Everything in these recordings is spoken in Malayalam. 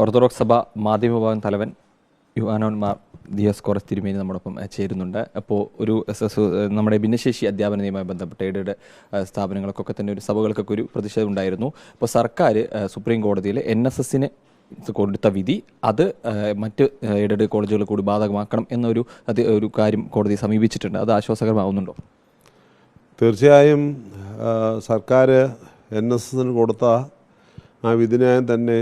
ഓർത്തഡോക്സ് സഭ മാധ്യമ വിഭാഗം തലവൻ യുവാനോൻ മാർ ദിയസ് കോറസ് തിരുമേനി നമ്മോടൊപ്പം ചേരുന്നുണ്ട്. അപ്പോൾ ഒരു നമ്മുടെ ഭിന്നശേഷി അധ്യാപന നിയമവുമായി ബന്ധപ്പെട്ട് എയ്ഡഡ് സ്ഥാപനങ്ങൾക്കൊക്കെ തന്നെ ഒരു സഭകൾക്കൊക്കെ ഒരു പ്രതിഷേധം ഉണ്ടായിരുന്നു. അപ്പോൾ സർക്കാർ സുപ്രീം കോടതിയിൽ എൻ എസ് എസിന് കൊടുത്ത വിധി അത് മറ്റ് എയ്ഡഡ് കോളേജുകൾ കൂടി ബാധകമാക്കണം എന്നൊരു അത് ഒരു കാര്യം കോടതി സമീപിച്ചിട്ടുണ്ട്. അത് ആശ്വാസകരമാവുന്നുണ്ടോ? തീർച്ചയായും സർക്കാർ എൻ എസ് എസിന് കൊടുത്ത ആ വിധിന്യായം തന്നെ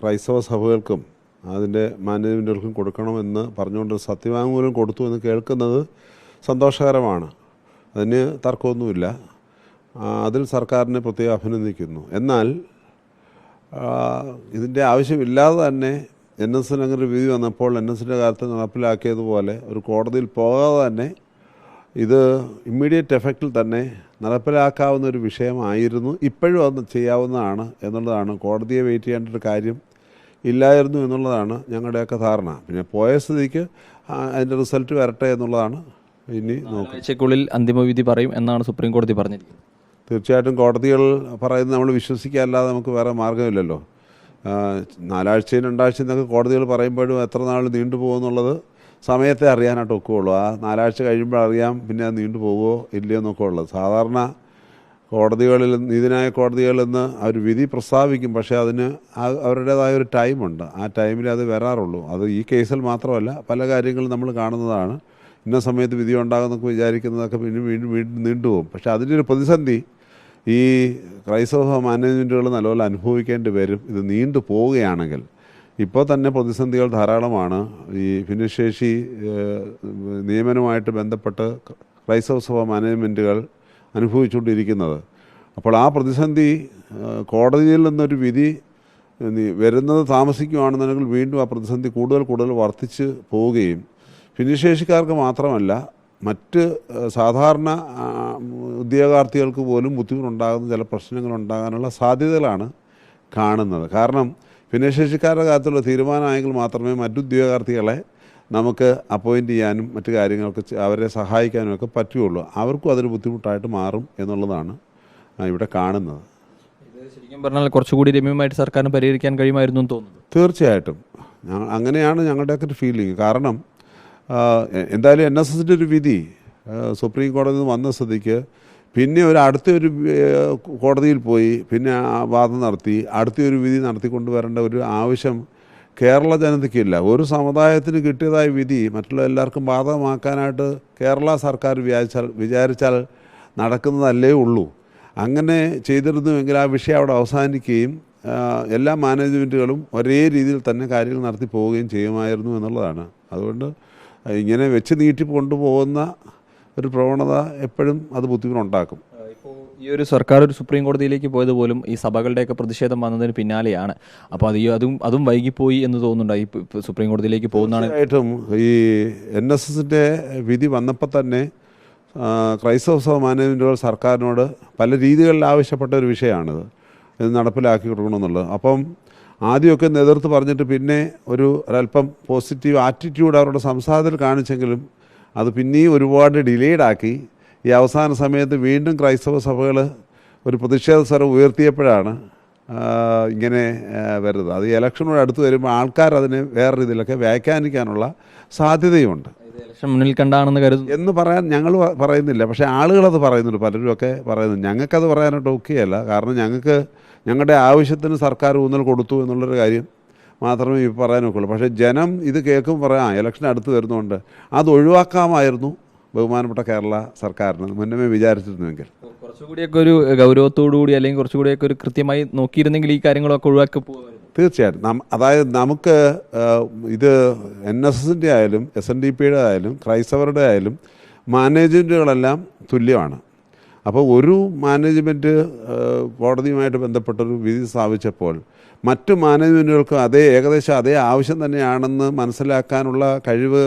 ക്രൈസ്തവ സഭകൾക്കും അതിന്റെ മാനേജ്മെന്റുകൾക്കും കൊടുക്കണമെന്ന് പറഞ്ഞുകൊണ്ട് സത്യവാങ്മൂലം കൊടുത്തു എന്ന് കേൾക്കുന്നത് സന്തോഷകരമാണ്. അതിന് തർക്കമൊന്നുമില്ല. അതിൽ സർക്കാരിനെ പ്രത്യേകം അഭിനന്ദിക്കുന്നു. എന്നാൽ ഇതിന്റെ ആവശ്യമില്ലാതെ തന്നെ എൻ എസ് എൻ അങ്ങനെ വിധി വന്നപ്പോൾ എൻ എസിന്റെ കാര്യത്തിൽ നടപ്പിലാക്കിയതുപോലെ ഒരു കോടതിയിൽ പോകാതെ തന്നെ ഇത് ഇമ്മീഡിയറ്റ് എഫക്റ്റിൽ തന്നെ നടപ്പിലാക്കാവുന്ന ഒരു വിഷയമായിരുന്നു. ഇപ്പോഴും അത് ചെയ്യാവുന്നതാണ് എന്നുള്ളതാണ്. കോടതിയെ വെയിറ്റ് ചെയ്യേണ്ട ഒരു കാര്യം ഇല്ലായിരുന്നു എന്നുള്ളതാണ് ഞങ്ങളുടെയൊക്കെ ധാരണ. പിന്നെ പോയ സ്ഥിതിക്ക് അതിന്റെ റിസൾട്ട് വരട്ടെ എന്നുള്ളതാണ് ഇനി നോക്കുള്ളിൽ അന്തിമവിധി പറയും എന്നാണ് സുപ്രീം കോടതി പറഞ്ഞിരിക്കുന്നത്. തീർച്ചയായിട്ടും കോടതികൾ പറയുന്നത് നമ്മൾ വിശ്വസിക്കുക അല്ലാതെ നമുക്ക് വേറെ മാർഗമില്ലല്ലോ. നാലാഴ്ചയും രണ്ടാഴ്ചയും എന്നൊക്കെ കോടതികൾ പറയുമ്പോഴും എത്ര നാൾ നീണ്ടു പോകുമെന്നുള്ളത് സമയത്തെ അറിയാനായിട്ട് ഒക്കുകയുള്ളൂ ആ നാലാഴ്ച കഴിയുമ്പോൾ അറിയാം പിന്നെ അത് നീണ്ടു പോകുമോ ഇല്ലയോ എന്നൊക്കെ ഉള്ളത്. സാധാരണ കോടതികളിൽ നീതിന്യായ കോടതികളിൽ നിന്ന് അവർ വിധി പ്രസ്താവിക്കും. പക്ഷേ അതിന് അവരുടേതായ ഒരു ടൈമുണ്ട് ആ ടൈമിൽ അത് വരാറുള്ളൂ. അത് ഈ കേസിൽ മാത്രമല്ല പല കാര്യങ്ങളും നമ്മൾ കാണുന്നതാണ്. ഇന്ന സമയത്ത് വിധി ഉണ്ടാകുന്നൊക്കെ വിചാരിക്കുന്നതൊക്കെ പിന്നെ വീണ്ടും വീണ്ടും നീണ്ടുപോകും പക്ഷേ അതിന്റെ ഒരു പ്രതിസന്ധി ഈ ക്രൈസ്തവ മാനേജ്മെന്റുകൾ നല്ലപോലെ അനുഭവിക്കേണ്ടി വരും. ഇത് നീണ്ടു പോവുകയാണെങ്കിൽ ഇപ്പോൾ തന്നെ പ്രതിസന്ധികൾ ധാരാളമാണ്. ഈ ഭിന്നശേഷി നിയമനവുമായിട്ട് ബന്ധപ്പെട്ട് ക്രൈസ്തവ സഭ മാനേജ്മെന്റുകൾ അനുഭവിച്ചുകൊണ്ടിരിക്കുന്നത്. അപ്പോൾ ആ പ്രതിസന്ധി കോടതിയിൽ നിന്നൊരു വിധി വരുന്നത് താമസിക്കുകയാണെന്നുണ്ടെങ്കിൽ വീണ്ടും ആ പ്രതിസന്ധി കൂടുതൽ കൂടുതൽ വർദ്ധിച്ച് പോവുകയും. ഭിന്നശേഷിക്കാർക്ക് മാത്രമല്ല മറ്റ് സാധാരണ ഉദ്യോഗാർത്ഥികൾക്ക് പോലും ബുദ്ധിമുട്ടുണ്ടാകുന്ന ചില പ്രശ്നങ്ങൾ ഉണ്ടാകാനുള്ള സാധ്യതകളാണ് കാണുന്നത്. കാരണം ഭിന്നശേഷിക്കാരുടെ കാര്യത്തിലുള്ള തീരുമാനമായെങ്കിൽ മാത്രമേ മറ്റു ഉദ്യോഗാർത്ഥികളെ നമുക്ക് അപ്പോയിന്റ് ചെയ്യാനും മറ്റു കാര്യങ്ങൾക്ക് അവരെ സഹായിക്കാനും ഒക്കെ പറ്റുകയുള്ളൂ. അവർക്കും അതൊരു ബുദ്ധിമുട്ടായിട്ട് മാറും എന്നുള്ളതാണ് ഇവിടെ കാണുന്നത്. ശരിക്കും പറഞ്ഞാൽ കുറച്ചുകൂടി രമ്യമായിട്ട് സർക്കാരിന് പരിഹരിക്കാൻ കഴിയുമായിരുന്നു എന്ന് തോന്നുന്നു. തീർച്ചയായിട്ടും. ഞങ്ങൾ അങ്ങനെയാണ് ഞങ്ങളുടെയൊക്കെ ഒരു ഫീലിംഗ് കാരണം എന്തായാലും എൻ എസ് എസിന്റെ ഒരു വിധി സുപ്രീം കോടതിയിൽ നിന്ന് വന്ന സ്ഥിതിക്ക് പിന്നെ ഒരു അടുത്ത ഒരു കോടതിയിൽ പോയി പിന്നെ വാദം നടത്തി അടുത്ത ഒരു വിധി നടത്തിക്കൊണ്ട് വരേണ്ട ഒരു ആവശ്യം കേരള ജനതയ്ക്കില്ല ഒരു സമുദായത്തിന് കിട്ടിയതായ വിധി മറ്റുള്ള എല്ലാവർക്കും ബാധകമാക്കാനായിട്ട് കേരള സർക്കാർ വിചാരിച്ചാൽ വിചാരിച്ചാൽ നടക്കുന്നതല്ലേ ഉള്ളൂ. അങ്ങനെ ചെയ്തിരുന്നുവെങ്കിൽ ആ വിഷയം അവിടെ അവസാനിക്കുകയും എല്ലാ മാനേജ്മെന്റുകളും ഒരേ രീതിയിൽ തന്നെ കാര്യങ്ങൾ നടത്തി പോവുകയും ചെയ്യുമായിരുന്നു എന്നുള്ളതാണ്. അതുകൊണ്ട് ഇങ്ങനെ വെച്ച് നീട്ടി കൊണ്ടുപോകുന്ന ഒരു പ്രവണത എപ്പോഴും അത് ബുദ്ധിമുട്ടുണ്ടാക്കും. ഈ ഒരു സർക്കാർ ഒരു സുപ്രീം കോടതിയിലേക്ക് പോയത് പോലും ഈ സഭകളുടെയൊക്കെ പ്രതിഷേധം വന്നതിന് പിന്നാലെയാണ്. അപ്പോൾ അത് ഈ അതും അതും വൈകിപ്പോയി എന്ന് തോന്നുന്നുണ്ട്? ഈ സുപ്രീം കോടതിയിലേക്ക് പോകുന്നതാണ്. ഏറ്റവും ഈ എൻ എസ് എസിന്റെ വിധി വന്നപ്പോൾ തന്നെ ക്രൈസ്തവ സഭ മാനേജ്മെന്റുകൾ സർക്കാരിനോട് പല രീതികളിൽ ആവശ്യപ്പെട്ട ഒരു വിഷയമാണിത്. ഇത് നടപ്പിലാക്കി കൊടുക്കണമെന്നുള്ളത്. അപ്പം ആദ്യമൊക്കെ എതിർത്ത് പറഞ്ഞിട്ട് പിന്നെ ഒരു ഒരല്പം പോസിറ്റീവ് ആറ്റിറ്റ്യൂഡ് അവരുടെ സംസാരത്തിൽ കാണിച്ചെങ്കിലും അത് പിന്നെയും ഒരുപാട് ഡിലേഡ് ആക്കി. ഈ അവസാന സമയത്ത് വീണ്ടും ക്രൈസ്തവ സഭകൾ ഒരു പ്രതിഷേധ സ്വരം ഉയർത്തിയപ്പോഴാണ് ഇങ്ങനെ വരുന്നത്. അത് ഇലക്ഷനോട് അടുത്ത് വരുമ്പോൾ ആൾക്കാർ അതിനെ വേറെ രീതിയിലൊക്കെ വ്യാഖ്യാനിക്കാനുള്ള സാധ്യതയുണ്ട് ഇത് ഇലക്ഷൻ മുന്നിൽ കണ്ടാണെന്ന് കരുതുന്നു. എന്ന് പറയാൻ ഞങ്ങൾ പറയുന്നില്ല. പക്ഷേ ആളുകളത് പറയുന്നുണ്ട്. പലരും ഒക്കെ പറയുന്നു ഞങ്ങൾക്കത് പറയാനായിട്ട് ഒക്കെയല്ല കാരണം ഞങ്ങൾക്ക് ഞങ്ങളുടെ ആവശ്യത്തിന് സർക്കാർ ഊന്നൽ കൊടുത്തു എന്നുള്ളൊരു കാര്യം മാത്രമേ ഈ പറയാനൊക്കെയുള്ളൂ പക്ഷേ ജനം ഇത് കേൾക്കുമ്പോൾ പറയാം ആ ഇലക്ഷൻ അടുത്ത് വരുന്നുണ്ട് അത് ഒഴിവാക്കാമായിരുന്നു ബഹുമാനപ്പെട്ട കേരള സർക്കാരിന്. മുന്നമേ വിചാരിച്ചിരുന്നുവെങ്കിൽ. കുറച്ചുകൂടിയൊക്കെ ഒരു ഗൗരവത്തോടുകൂടി അല്ലെങ്കിൽ കുറച്ചുകൂടിയൊക്കെ ഒരു കൃത്യമായി നോക്കിയിരുന്നെങ്കിൽ ഈ കാര്യങ്ങളൊക്കെ ഒഴിവാക്കി പോകുമായിരുന്നു. തീർച്ചയായിട്ടും. നമ്മ അതായത് നമുക്ക് ഇത് എൻ എസ് എസിന്റെ ആയാലും എസ് എൻ ഡി പിയുടെ ആയാലും ക്രൈസ്തവരുടെ ആയാലും മാനേജ്മെന്റുകളെല്ലാം തുല്യമാണ്. അപ്പോൾ ഒരു മാനേജ്മെന്റ് കോടതിയുമായിട്ട് ബന്ധപ്പെട്ടൊരു വിധി സ്ഥാപിച്ചപ്പോൾ മറ്റു മാനേജ്മെന്റുകൾക്കും അതേ ഏകദേശം അതേ ആവശ്യം തന്നെയാണെന്ന് മനസ്സിലാക്കാനുള്ള കഴിവ്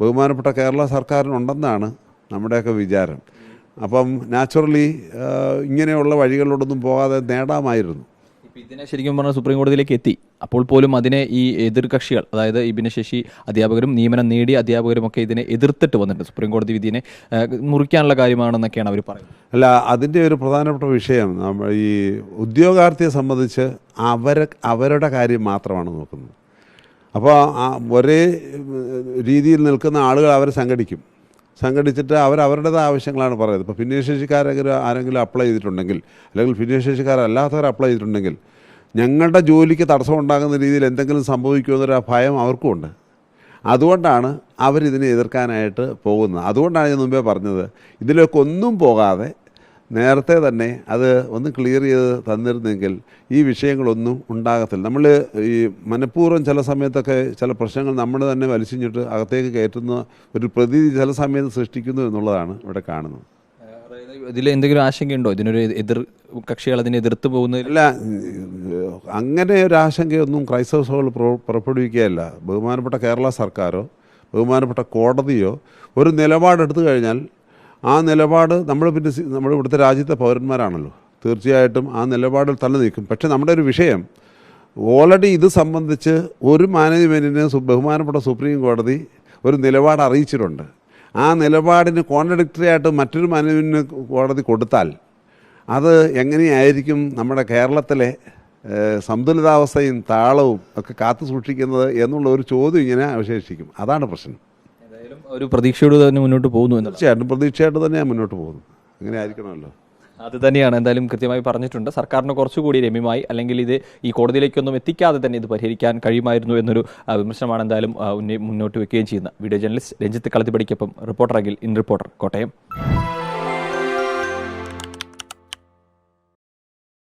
ബഹുമാനപ്പെട്ട കേരള സർക്കാരിനുണ്ടെന്നാണ് നമ്മുടെയൊക്കെ വിചാരം. അപ്പം നാച്ചുറലി ഇങ്ങനെയുള്ള വഴികളിലൂടൊന്നും പോകാതെ നേടാമായിരുന്നു. ഇപ്പൊ ഇതിനെ ശരിക്കും പറഞ്ഞാൽ സുപ്രീം കോടതിയിലേക്ക് എത്തി. അപ്പോൾ പോലും അതിനെ ഈ എതിർകക്ഷികൾ അതായത് ഈ ഭിന്നശേഷി അധ്യാപകരും നിയമനം നേടിയ അധ്യാപകരും ഒക്കെ ഇതിനെ എതിർത്തിട്ട് വന്നിട്ടുണ്ട്. സുപ്രീം കോടതി വിധിനെ മുറിക്കാനുള്ള കാര്യമാണെന്നൊക്കെയാണ് അവർ പറയുന്നത്. അല്ല അതിന്റെ ഒരു പ്രധാനപ്പെട്ട വിഷയം നമ്മൾ ഈ ഉദ്യോഗാർത്ഥിയെ സംബന്ധിച്ച് അവരെ അവരുടെ കാര്യം മാത്രമാണ് നോക്കുന്നത്. അപ്പോൾ ഒരേ രീതിയിൽ നിൽക്കുന്ന ആളുകൾ അവരെ സംഘടിക്കും. സംഘടിച്ചിട്ട് അവർ അവരുടേതായ ആവശ്യങ്ങളാണ് പറയുന്നത്. ഇപ്പോൾ ഭിന്നശേഷിക്കാരെങ്കിലും ആരെങ്കിലും അപ്ലൈ ചെയ്തിട്ടുണ്ടെങ്കിൽ അല്ലെങ്കിൽ ഭിന്നശേഷിക്കാരല്ലാത്തവർ അപ്ലൈ ചെയ്തിട്ടുണ്ടെങ്കിൽ ഞങ്ങളുടെ ജോലിക്ക് തടസ്സം ഉണ്ടാകുന്ന രീതിയിൽ എന്തെങ്കിലും സംഭവിക്കുമെന്നൊരു ഭയം അവർക്കുമുണ്ട് അതുകൊണ്ടാണ് അവരിതിനെ എതിർക്കാനായിട്ട് പോകുന്നത്. അതുകൊണ്ടാണ് ഞാൻ മുമ്പേ പറഞ്ഞത് ഇതിലേക്ക് ഒന്നും പോകാതെ നേരത്തെ തന്നെ അത് ഒന്ന് ക്ലിയർ ചെയ്ത് തന്നിരുന്നെങ്കിൽ ഈ വിഷയങ്ങളൊന്നും ഉണ്ടാകത്തില്ല. നമ്മൾ ഈ മനഃപൂർവം ചില സമയത്തൊക്കെ ചില പ്രശ്നങ്ങൾ നമ്മൾ തന്നെ വലിച്ചിഞ്ഞിട്ട് അകത്തേക്ക് കയറ്റുന്ന ഒരു പ്രതീതി ചില സമയത്ത് സൃഷ്ടിക്കുന്നു എന്നുള്ളതാണ് ഇവിടെ കാണുന്നത്. ഇതിൽ എന്തെങ്കിലും ആശങ്കയുണ്ടോ? ഇതിനൊരു എതിർ കക്ഷികൾ അതിനെ എതിർത്ത് പോകുന്നില്ല അങ്ങനെ ഒരു ആശങ്കയൊന്നും ക്രൈസ്തവ സഭകൾ പുറ- പുറപ്പെടുവിക്കുകയല്ല. ബഹുമാനപ്പെട്ട കേരള സർക്കാരോ ബഹുമാനപ്പെട്ട കോടതിയോ ഒരു നിലപാടെടുത്തു കഴിഞ്ഞാൽ ആ നിലപാട് നമ്മൾ പിന്നെ നമ്മുടെ ഇവിടുത്തെ രാജ്യത്തെ പൗരന്മാരാണല്ലോ. തീർച്ചയായിട്ടും ആ നിലപാടിൽ തന്നെ നിൽക്കും. പക്ഷേ നമ്മുടെ ഒരു വിഷയം ഓൾറെഡി ഇത് സംബന്ധിച്ച് ഒരു മാനേജ്മെന്റിന് ബഹുമാനപ്പെട്ട സുപ്രീം കോടതി ഒരു നിലപാട് അറിയിച്ചിട്ടുണ്ട്. ആ നിലപാടിന് കോൺട്രഡിക്ടറി ആയിട്ട് മറ്റൊരു മാനേജ്മെന്റിന് കോടതി കൊടുത്താൽ അത് എങ്ങനെയായിരിക്കും നമ്മുടെ കേരളത്തിലെ സന്തുലിതാവസ്ഥയും താളവും ഒക്കെ കാത്തു സൂക്ഷിക്കുന്നത് എന്നുള്ള ഒരു ചോദ്യം ഇങ്ങനെ അവശേഷിക്കും. അതാണ് പ്രശ്നം. ഒരു പ്രതീക്ഷയോട് തന്നെ മുന്നോട്ട് പോകുന്നു തീർച്ചയായിട്ടും. പ്രതീക്ഷയായിട്ട് തന്നെ മുന്നോട്ട് പോകുന്നു. അങ്ങനെ ആയിരിക്കണമല്ലോ. അത് തന്നെയാണ്. എന്തായാലും കൃത്യമായി പറഞ്ഞിട്ടുണ്ട്. സർക്കാരിന് കുറച്ചുകൂടി രമ്യമായി അല്ലെങ്കിൽ ഇത് ഈ കോടതിയിലേക്കൊന്നും എത്തിക്കാതെ തന്നെ ഇത് പരിഹരിക്കാൻ കഴിയുമായിരുന്നു എന്നൊരു വിമർശനമാണ് എന്തായാലും മുന്നോട്ട് വെക്കുകയും ചെയ്യുന്ന വീഡിയോ ജേർണലിസ്റ്റ് രഞ്ജിത്ത് കളത്തിപ്പടിക്കൊപ്പം reporter Akhil in reporter Kottayam.